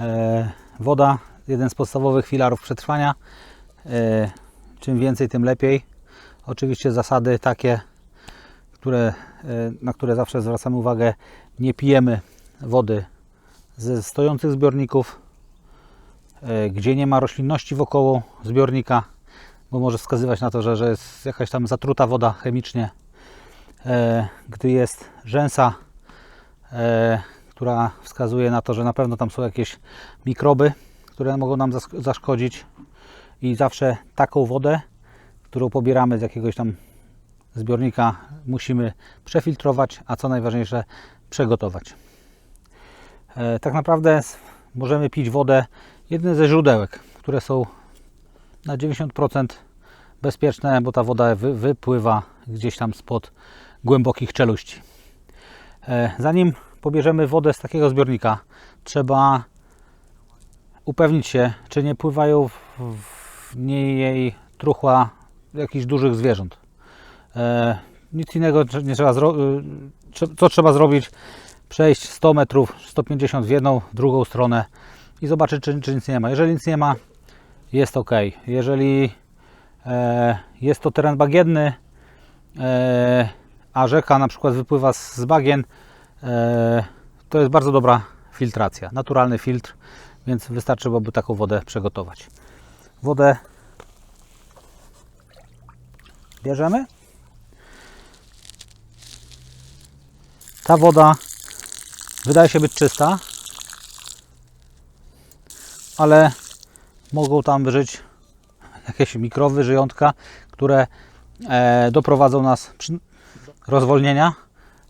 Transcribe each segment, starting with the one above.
E, woda, jeden z podstawowych filarów przetrwania. E, czym więcej, tym lepiej. Oczywiście zasady takie, które, e, na które zawsze zwracamy uwagę, nie pijemy wody ze stojących zbiorników, gdzie nie ma roślinności wokoło zbiornika, bo może wskazywać na to, że, że jest jakaś tam zatruta woda chemicznie. Gdy jest rzęsa, która wskazuje na to, że na pewno tam są jakieś mikroby, które mogą nam zaszkodzić i zawsze taką wodę, którą pobieramy z jakiegoś tam zbiornika, musimy przefiltrować, a co najważniejsze, przegotować. E, Tak naprawdę możemy pić wodę jedne ze źródełek, które są na 90% bezpieczne, bo ta woda wy, wypływa gdzieś tam spod głębokich czeluści. E, Zanim pobierzemy wodę z takiego zbiornika, trzeba upewnić się, czy nie pływają w, niej truchła jakichś dużych zwierząt. E, nic innego nie trzeba zrobić. Co trzeba zrobić? Przejść 100 metrów, 150 w jedną, drugą stronę i zobaczyć, czy, czy nic nie ma. Jeżeli nic nie ma, jest ok. Jeżeli e, jest to teren bagienny, e, a rzeka na przykład wypływa z, bagien, e, to jest bardzo dobra filtracja, naturalny filtr, więc wystarczy byłoby taką wodę przygotować. Wodę bierzemy. Ta woda wydaje się być czysta, ale mogą tam żyć jakieś mikrowy, żyjątka, które e, doprowadzą nas przy rozwolnienia,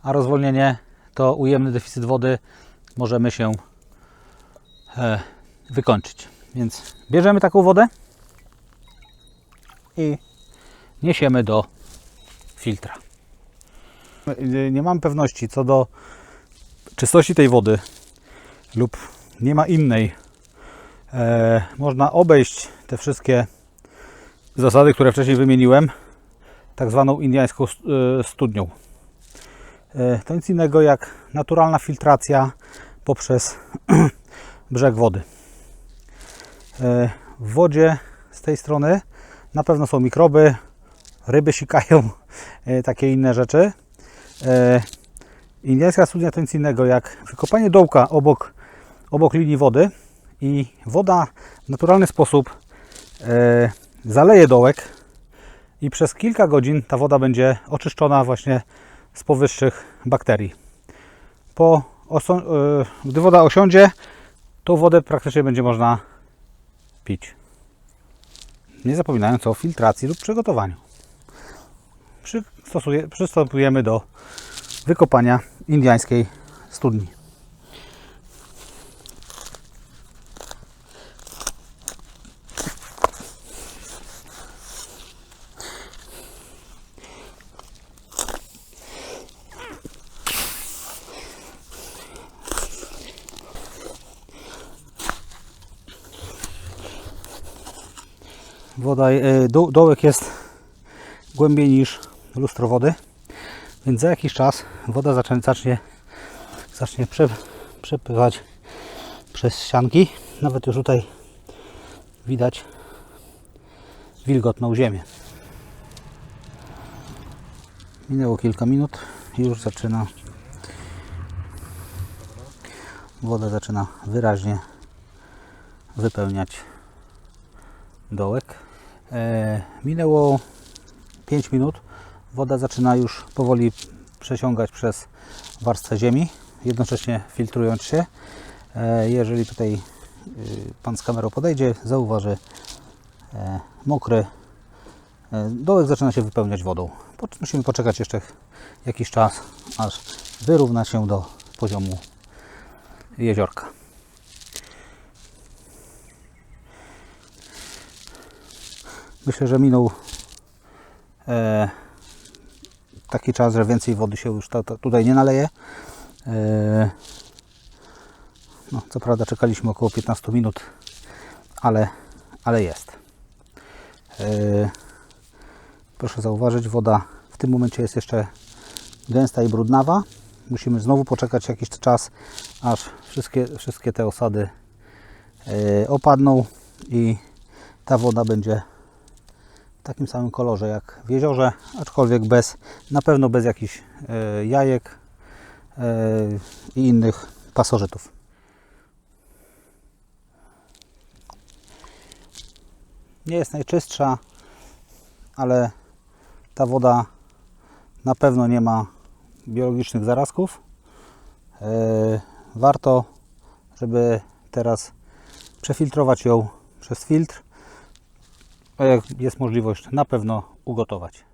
a rozwolnienie to ujemny deficyt wody możemy się e, wykończyć. Więc bierzemy taką wodę i niesiemy do filtra. Nie mam pewności co do czystości tej wody lub nie ma innej. E, można obejść te wszystkie zasady, które wcześniej wymieniłem, tak zwaną indiańską st- e, studnią. E, to nic innego jak naturalna filtracja poprzez brzeg wody. E, w wodzie z tej strony na pewno są mikroby, ryby sikają, e, takie inne rzeczy. Indiańska studnia to nic innego jak wykopanie dołka obok, obok linii wody i woda w naturalny sposób zaleje dołek i przez kilka godzin ta woda będzie oczyszczona właśnie z powyższych bakterii. Po e, gdy woda osiądzie, tą wodę praktycznie będzie można pić. Nie zapominając o filtracji lub przygotowaniu. Przystępujemy do wykopania indiańskiej studni. Woda, e, do, dołek jest głębiej niż lustro wody, więc za jakiś czas woda zacznie, zacznie, prze, przepływać przez ścianki. Nawet już tutaj widać wilgotną ziemię. Minęło kilka minut i już zaczyna woda zaczyna wyraźnie wypełniać dołek. E, minęło 5 minut. Woda zaczyna już powoli przesiągać przez warstwę ziemi, jednocześnie filtrując się. E, jeżeli tutaj y, Pan z kamerą podejdzie, zauważy e, mokry dołek zaczyna się wypełniać wodą. Musimy poczekać jeszcze jakiś czas, aż wyrówna się do poziomu jeziorka. Myślę, że minął e, taki czas, że więcej wody się już ta, ta, tutaj nie naleje. E, no, co prawda czekaliśmy około 15 minut, ale, ale jest. E, proszę zauważyć, woda w tym momencie jest jeszcze gęsta i brudnawa. Musimy znowu poczekać jakiś czas, aż wszystkie, wszystkie te osady e, opadną i ta woda będzie w takim samym kolorze jak w jeziorze, aczkolwiek bez, na pewno bez jakichś e, jajek e, i innych pasożytów. Nie jest najczystsza, ale ta woda na pewno nie ma biologicznych zarazków. E, Warto, żeby teraz przefiltrować ją przez filtr, a jak jest możliwość, na pewno ugotować.